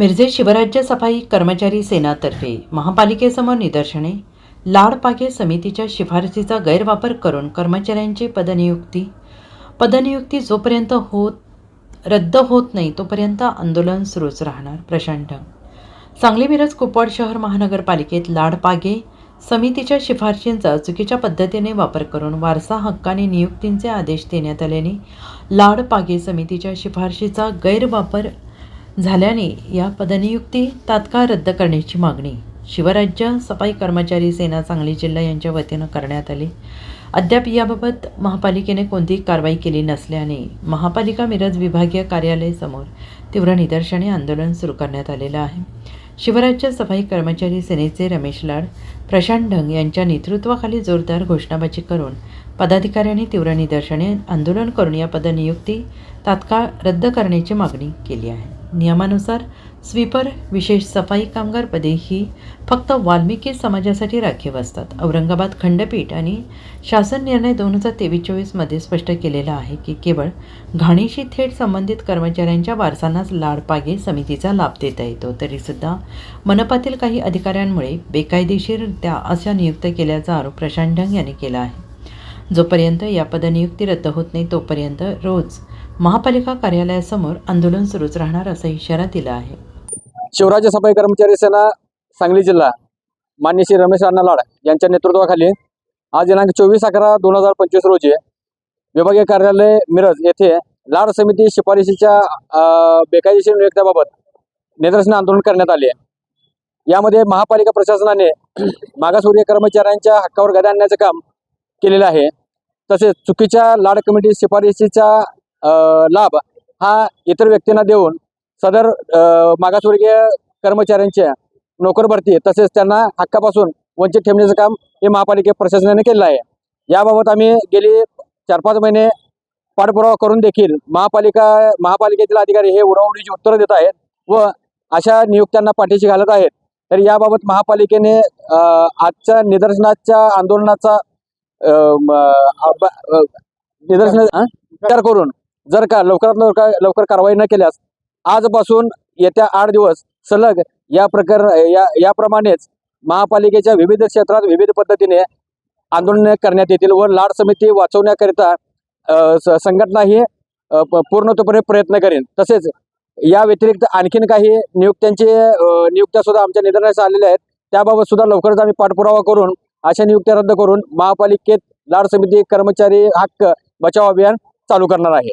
मिरजे शिवराज्य सफाई कर्मचारी सेनातर्फे महापालिकेसमोर निदर्शने. लाडपागे समितीच्या शिफारसीचा गैरवापर करून कर्मचाऱ्यांची पदनियुक्ती. पदनियुक्ती जोपर्यंत होत रद्द होत नाही तोपर्यंत आंदोलन सुरूच राहणार प्रशांत. सांगली मिरज कुपवाड शहर महानगरपालिकेत लाडपागे समितीच्या शिफारशींचा चुकीच्या पद्धतीने वापर करून वारसा हक्काने नियुक्तींचे आदेश देण्यात आल्याने लाडपागे समितीच्या शिफारशीचा गैरवापर झाल्याने या पदनियुक्ती तात्काळ रद्द करण्याची मागणी. शिवराज्य सफाई कर्मचारी सेना सांगली जिल्हा यांच्या वतीनं करण्यात आली. अद्याप याबाबत महापालिकेने कोणतीही कारवाई केली नसल्याने महापालिका मिरज विभागीय कार्यालयासमोर तीव्र निदर्शने आंदोलन सुरू करण्यात आलेलं आहे. शिवराज्य सफाई कर्मचारी सेनेचे रमेश लाड प्रशांत ढंग यांच्या नेतृत्वाखाली जोरदार घोषणाबाजी करून पदाधिकाऱ्यांनी तीव्र निदर्शने आंदोलन करून या पदनियुक्ती तात्काळ रद्द करण्याची मागणी केली आहे. नियमानुसार स्वीपर विशेष सफाई कामगार पदे ही फक्त वाल्मिकी समाजासाठी राखीव असतात. औरंगाबाद खंडपीठ आणि शासन निर्णय दोन हजार तेवीस चोवीसमध्ये स्पष्ट केलेला आहे की केवळ घाणीशी थेट संबंधित कर्मचाऱ्यांच्या वारसांनाच लाडपागे समितीचा लाभ देता येतो. तरीसुद्धा मनपातील काही अधिकाऱ्यांमुळे बेकायदेशीररित्या अशा नियुक्त केल्याचा आरोप प्रशांत ढंग यांनी केला आहे. जोपर्यंत या पदनियुक्ती रद्द होत नाही तोपर्यंत रोज महापालिका कार्यालयासमोर आंदोलन सुरूच राहणार असा इशारा दिला आहे. शिवराज्य सफाई कर्मचारी सेना सांगली जिल्हा मान्य श्री रमेश राणा लाड यांच्या नेतृत्वाखाली आज दिनांक चोवीस अकरा दोन हजार पंचवीस रोजी विभागीय कार्यालय मिरज येथे लाड समिती शिफारशीच्या बेकायदेशीर नियुक्त्याबाबत निदर्शन आंदोलन करण्यात आले यामध्ये महापालिका प्रशासनाने मागासवर्गीय कर्मचाऱ्यांच्या हक्कावर गदा आणण्याचं काम केलेलं आहे. तसेच चुकीच्या लाड कमिटी शिफारशीच्या लाभ हा इतर व्यक्तींना देऊन सदर मागासवर्गीय कर्मचाऱ्यांच्या नोकर भरती तसेच त्यांना हक्कापासून वंचित ठेवण्याचं काम हे महापालिका प्रशासनाने केलेलं आहे. याबाबत आम्ही गेली चार पाच महिने पाठपुरावा करून देखील महापालिका महापालिकेतील अधिकारी हे उडवडीची उत्तरं देत आहेत व अशा नियुक्त्यांना पाठीशी घालत आहेत. तर याबाबत महापालिकेने आजच्या निदर्शनाच्या आंदोलनाचा निदर्शन विचार करून जर का लवकरात लवकर लवकर कारवाई न केल्यास आजपासून येत्या आठ दिवस सलग या प्रकरण या याप्रमाणेच महापालिकेच्या विविध क्षेत्रात विविध पद्धतीने आंदोलन करण्यात येतील व लाड समिती वाचवण्याकरिता स- संघटना ही प- पूर्णत्वपणे प्रयत्न करेन. तसेच या व्यतिरिक्त आणखीन काही नियुक्त्यांचे नियुक्त्या सुद्धा आमच्या निदर्शनास आलेल्या आहेत. त्याबाबत सुद्धा लवकरच आम्ही पाठपुरावा करून अशा नियुक्त्या रद्द करून महापालिकेत लाड समिती कर्मचारी हक्क बचाव अभियान चालू करणार आहे.